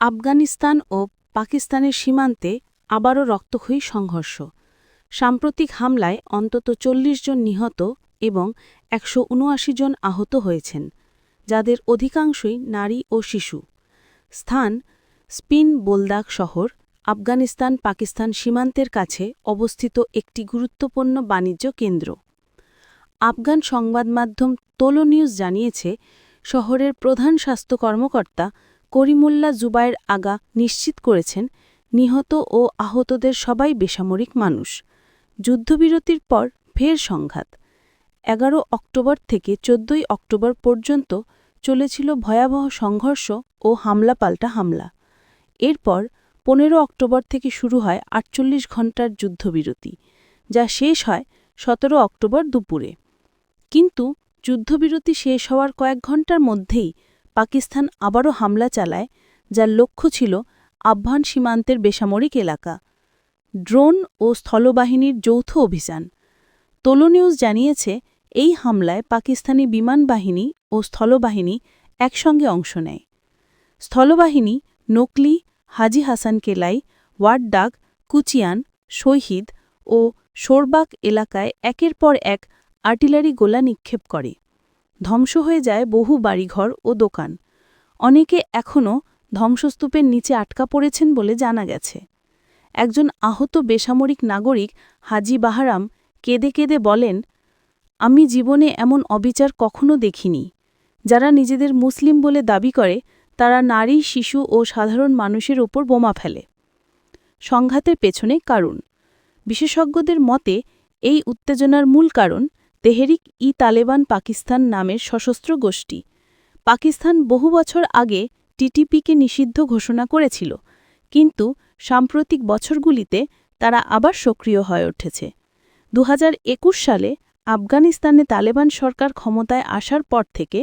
আফগানিস্তান ও পাকিস্তানের সীমান্তে আবারও রক্তক্ষয়ী সংঘর্ষ। সাম্প্রতিক হামলায় অন্তত চল্লিশ জন নিহত এবং একশো উনআশি জন আহত হয়েছেন, যাদের অধিকাংশই নারী ও শিশু। স্থান স্পিন বোলদাক শহর, আফগানিস্তান পাকিস্তান সীমান্তের কাছে অবস্থিত একটি গুরুত্বপূর্ণ বাণিজ্য কেন্দ্র। আফগান সংবাদমাধ্যম তোলো নিউজ জানিয়েছে, শহরের প্রধান স্বাস্থ্য কর্মকর্তা করিমুল্লা জুবায়ের আগা নিশ্চিত করেছেন, নিহত ও আহতদের সবাই বেসামরিক মানুষ। যুদ্ধবিরতির পর ফের সংঘাত। এগারো অক্টোবর থেকে চোদ্দই অক্টোবর পর্যন্ত চলেছিল ভয়াবহ সংঘর্ষ ও হামলা পাল্টা হামলা। এরপর পনেরো অক্টোবর থেকে শুরু হয় আটচল্লিশ ঘণ্টার যুদ্ধবিরতি, যা শেষ হয় সতেরো অক্টোবর দুপুরে। কিন্তু যুদ্ধবিরতি শেষ হওয়ার কয়েক ঘণ্টার মধ্যেই পাকিস্তান আবারও হামলা চালায়, যার লক্ষ্য ছিল আফগান সীমান্তের বেসামরিক এলাকা। ড্রোন ও স্থলবাহিনীর যৌথ অভিযান। তোলো নিউজ জানিয়েছে, এই হামলায় পাকিস্তানি বিমান বাহিনী ও স্থলবাহিনী একসঙ্গে অংশ নেয়। স্থলবাহিনী নকলি, হাজি হাসান কেলাই ওয়াডডাক কুচিয়ান, শহীদ ও শোরবাক এলাকায় একের পর এক আর্টিলারি গোলা নিক্ষেপ করে। ধ্বংস হয়ে যায় বহু বাড়িঘর ও দোকান। অনেকে এখনও ধ্বংসস্তূপের নিচে আটকা পড়েছেন বলে জানা গেছে। একজন আহত বেসামরিক নাগরিক হাজি বাহারাম কেঁদে কেঁদে বলেন, আমি জীবনে এমন অবিচার কখনো দেখিনি। যারা নিজেদের মুসলিম বলে দাবি করে, তারা নারী, শিশু ও সাধারণ মানুষের ওপর বোমা ফেলে। সংঘাতের পেছনে কারণ বিশেষজ্ঞদের মতে, এই উত্তেজনার মূল কারণ তেহরিক ই তালেবান পাকিস্তান নামের সশস্ত্র গোষ্ঠী। পাকিস্তান বহু বছর আগে টিটিপিকে নিষিদ্ধ ঘোষণা করেছিল, কিন্তু সাম্প্রতিক বছরগুলিতে তারা আবার সক্রিয় হয়ে উঠেছে। দু হাজার একুশ সালে আফগানিস্তানে তালেবান সরকার ক্ষমতায় আসার পর থেকে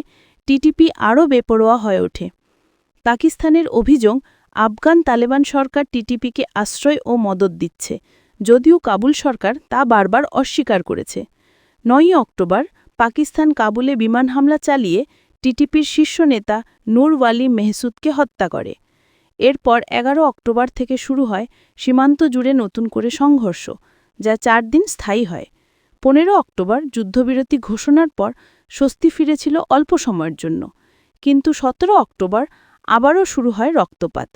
টিটিপি আরও বেপরোয়া হয়ে ওঠে। পাকিস্তানের অভিযোগ, আফগান তালেবান সরকার টিটিপিকে আশ্রয় ও মদত দিচ্ছে, যদিও কাবুল সরকার তা বারবার অস্বীকার করেছে। নয়ই অক্টোবর পাকিস্তান কাবুলে বিমান হামলা চালিয়ে টিটিপির শীর্ষ নেতা নূর ওয়ালি মেহসুদকে হত্যা করে। এরপর এগারো অক্টোবর থেকে শুরু হয় সীমান্ত জুড়ে নতুন করে সংঘর্ষ, যা চার দিন স্থায়ী হয়। পনেরো অক্টোবর যুদ্ধবিরতি ঘোষণার পর স্বস্তি ফিরেছিল অল্প সময়ের জন্য, কিন্তু সতেরো অক্টোবর আবারও শুরু হয় রক্তপাত।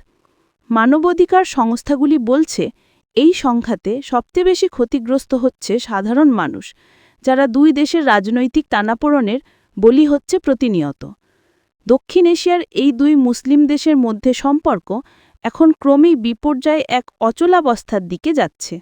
মানবাধিকার সংস্থাগুলি বলছে, এই সংঘাতে সবচেয়ে বেশি ক্ষতিগ্রস্ত হচ্ছে সাধারণ মানুষ যারা দুই দেশের রাজনৈতিক টানাপোড়নের বলি হচ্ছে প্রতিনিয়ত। দক্ষিণ এশিয়ার এই দুই মুসলিম দেশের মধ্যে সম্পর্ক এখন ক্রমেই বিপর্যয়ে এক অচলাবস্থার দিকে যাচ্ছে।